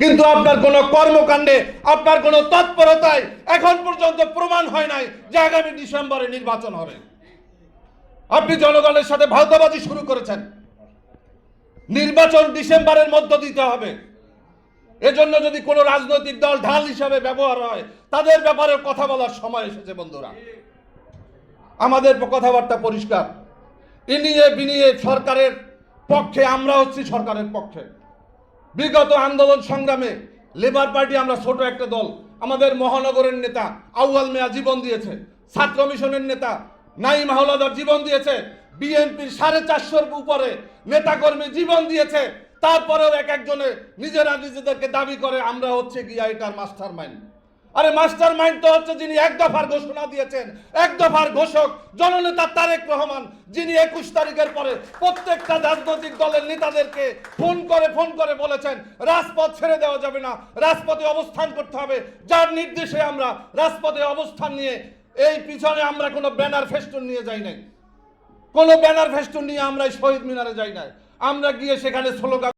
কিন্তু আপনার কোনো কর্মকাণ্ডে, আপনার কোনো তৎপরতায় এখন পর্যন্ত প্রমাণ হয় নাই যে আগামী ডিসেম্বরে নির্বাচন হবে। আপনি জনগণের সাথে ভাওতাবাজি শুরু করেছেন। নির্বাচন ডিসেম্বরের মধ্য দিতে হবে। এজন্য যদি কোনো রাজনৈতিক দল ঢাল হিসাবে ব্যবহার হয়, তাদের ব্যাপারে কথা বলার সময় এসেছে, বন্ধুরা। আমাদের কথাবার্তা পরিষ্কার। ইনিয়ে বিনিয়ে সরকারের পক্ষে, আমরা হচ্ছি সরকারের পক্ষে। বিগত আন্দোলন সংগ্রামে লেবার পার্টি আমরা ছোট একটা দল। আমাদের মহানগরের নেতা আউয়াল মেয়া জীবন দিয়েছে। ছাত্র মিশনের নেতা নাইম হাওলাদার জীবন দিয়েছে। বিএনপির সাড়ে চারশোর উপরে নেতাকর্মী জীবন দিয়েছে। তারপরেও এক একজনে নিজেরা নিজেদেরকে দাবি করে, আমরা হচ্ছে গিয়া এটার মাস্টার মাইন্ড আরে মাস্টার মাইন্ড তো হচ্ছে যিনি এক দফার ঘোষণা দিয়েছেন, এক দফার ঘোষক, জননেতা তারেক রহমান, যিনি একুশ তারিখের পরে প্রত্যেকটা রাজনৈতিক দলের নেতাদেরকে ফোন করে ফোন করে বলেছেন, রাজপথ ছেড়ে দেওয়া যাবে না, রাজপথে অবস্থান করতে হবে। যার নির্দেশে আমরা রাজপথে অবস্থান নিয়ে, এই পিছনে আমরা কোনো ব্যানার ফেস্টুন নিয়ে যাই নাই। কোনো ব্যানার ফেস্টুন নিয়ে আমরা শহীদ মিনারে যাই নাই। আমরা গিয়ে সেখানে স্লোগান